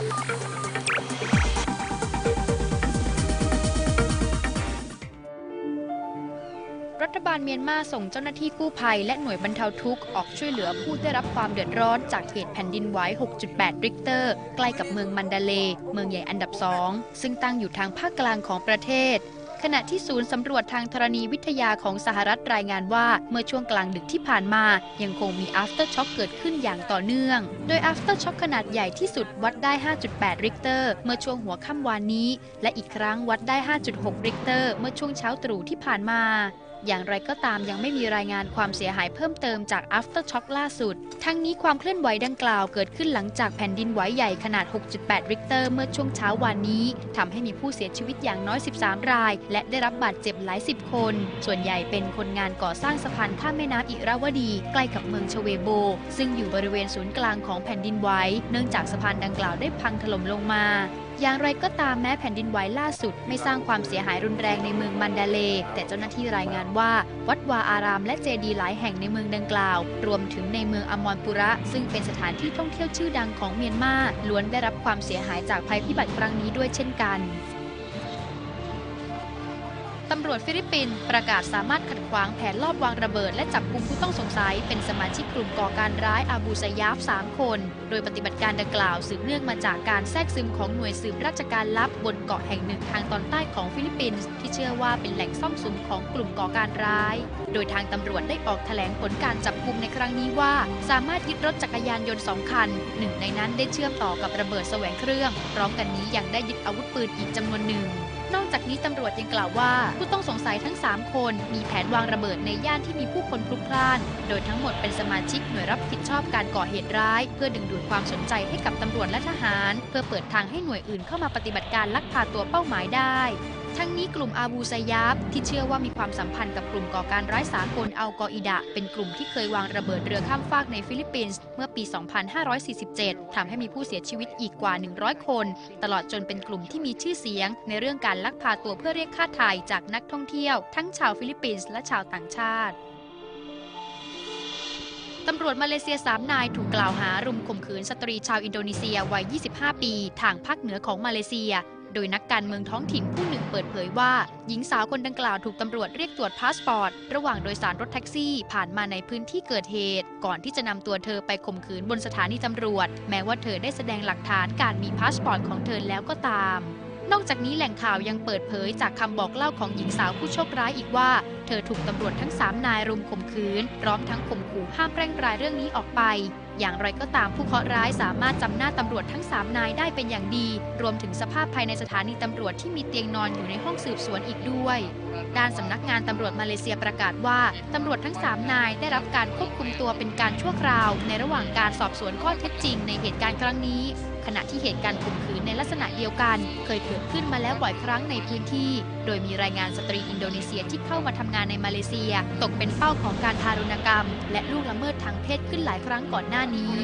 รัฐบาลเมียนมาส่งเจ้าหน้าที่กู้ภัยและหน่วยบรรเทาทุกข์ออกช่วยเหลือผู้ได้รับความเดือดร้อนจากเหตุแผ่นดินไหว 6.8 ริกเตอร์ ใกล้กับเมืองมันดาเล เมืองใหญ่อันดับสองซึ่งตั้งอยู่ทางภาคกลางของประเทศ ขณะที่ศูนย์สำรวจทางธรณีวิทยาของสหรัฐรายงานว่า เมื่อช่วงกลางดึกที่ผ่านมา ยังคงมี after shock เกิดขึ้นอย่างต่อเนื่อง โดย after shock ขนาดใหญ่ที่สุดวัดได้ 5.8 ริกเตอร์ เมื่อช่วงหัวค่ำวานนี้ และอีกครั้งวัดได้ 5.6 ริกเตอร์ เมื่อช่วงเช้าตรู่ที่ผ่านมา อย่างไรก็ตามยังไม่มีรายงานความเสียหายเพิ่มเติมจาก after shock ล่าสุด ทั้งนี้ความเคลื่อนไหวดังกล่าวเกิดขึ้นหลังจากแผ่นดินไหวใหญ่ขนาด 6.8 ริกเตอร์ เมื่อช่วงเช้าวานนี้ทำให้มีผู้เสียชีวิตอย่างน้อย 13 ราย และได้รับบาดเจ็บหลายสิบคน ส่วนใหญ่เป็นคนงานก่อสร้างสะพานข้ามแม่น้ำอิราวดี ใกล้กับเมืองชเวโบ ซึ่งอยู่บริเวณศูนย์กลางของแผ่นดินไหวเนื่องจากสะพานดังกล่าวได้พังถล่มลงมา อย่างไรก็ตามแม้แผ่นดินไหวล่าสุด ไม่สร้างความเสียหายรุนแรงในเมืองมันดาเล แต่เจ้าหน้าที่รายงานว่า วัดวาอารามและเจดีหลายแห่งในเมืองดังกล่าว รวมถึงในเมืองอมรปุระ ซึ่งเป็นสถานที่ท่องเที่ยวชื่อดังของเมียนมาล้วนได้รับความเสียหายจากภัยพิบัติครั้งนี้ด้วยเช่นกัน ตำรวจฟิลิปปินส์ประกาศสามารถขัดขวางแผนลอบวางระเบิด และจับกลุ่มผู้ต้องสงสัย เป็นสมาชิกกลุ่มก่อการร้ายอาบูซายาฟ 3 คน โดยปฏิบัติการดังกล่าวสืบเนื่องมาจากการแทรกซึมของหน่วยสืบราชการลับบนเกาะแห่งหนึ่งทางตอนใต้ของฟิลิปปินส์ที่เชื่อว่าเป็นแหล่งซ่องสุมของกลุ่มก่อการร้าย โดยทางตำรวจได้ออกแถลงผลการจับกลุ่มในครั้งนี้ว่า สามารถยึดรถจักรยานยนต์สองคัน หนึ่งในนั้นได้เชื่อมต่อกับระเบิดแสวงเครื่อง พร้อมกันนี้ยังได้ยึดอาวุธปืนอีกจำนวนหนึ่ง นอกจากนี้ตำรวจยังกล่าวว่า ผู้ต้องสงสัยทั้ง 3 คนมีแผนวางระเบิดในย่านที่มีผู้คนพลุกพล่าน โดยทั้งหมดเป็นสมาชิกหน่วยรับผิดชอบการก่อเหตุร้าย เพื่อดึงดูดความสนใจให้กับตำรวจและทหาร เพื่อเปิดทางให้หน่วยอื่นเข้ามาปฏิบัติการลักพาตัวเป้าหมายได้ ทั้งนี้กลุ่มอาบูซายาบที่เชื่อว่ามีความสัมพันธ์กับกลุ่มก่อการร้ายสากลอัลกออิดะ เป็นกลุ่มที่เคยวางระเบิดเรือข้ามฟากในฟิลิปปินส์เมื่อปี 2547ทำให้มีผู้เสียชีวิตอีกกว่า 100 คน ตลอดจนเป็นกลุ่มที่มีชื่อเสียง ในเรื่องการลักพาตัวเพื่อเรียกค่าไถ่จากนักท่องเที่ยว ทั้งชาวฟิลิปปินส์และชาวต่างชาติตำรวจมาเลเซีย3นายถูกกล่าวหารุมข่มขืนสตรีชาวอินโดนีเซียวัย 25 ปี ทางภาคเหนือของมาเลเซีย โดยนักการเมืองท้องถิ่นผู้หนึ่งเปิดเผยว่า หญิงสาวคนดังกล่าวถูกตำรวจเรียกตรวจพาสปอร์ต ระหว่างโดยสารรถแท็กซี่ผ่านมาในพื้นที่เกิดเหตุ ก่อนที่จะนำตัวเธอไปข่มขืนบนสถานีตำรวจ แม้ว่าเธอได้แสดงหลักฐานการมีพาสปอร์ตของเธอแล้วก็ตามนอกจากนี้แหล่งข่าวยังเปิดเผยจากคำบอกเล่าของหญิงสาวผู้โชคร้ายอีกว่า เธอถูกตำรวจทั้ง 3 นายรุมข่มขืนพร้อมทั้งข่มขู่ห้ามแร่งรายเรื่องนี้ออกไป อย่างไรก็ตามผู้เคราะห์ร้ายสามารถจำหน้าตำรวจทั้ง 3 นายได้เป็นอย่างดี รวมถึงสภาพภายในสถานีตำรวจที่มีเตียงนอนอยู่ในห้องสืบสวนอีกด้วย ด้านสำนักงานตำรวจมาเลเซียประกาศว่าตำรวจทั้ง 3 นายได้รับการควบคุมตัวเป็นการชั่วคราว ในระหว่างการสอบสวนข้อเท็จจริงในเหตุการณ์ครั้งนี้ขณะที่เหตุการณ์ข่มขืนในลักษณะเดียวกัน เคยเกิดขึ้นมาแล้วบ่อยครั้งในพื้นที่ โดยมีรายงานสตรีอินโดนีเซียที่เข้ามาทำงานานในมาเลเซีย ตกเป็นเป้าของการทารุณกรรม และลูกละเมิดทางเพศขึ้นหลายครั้งก่อนหน้านี้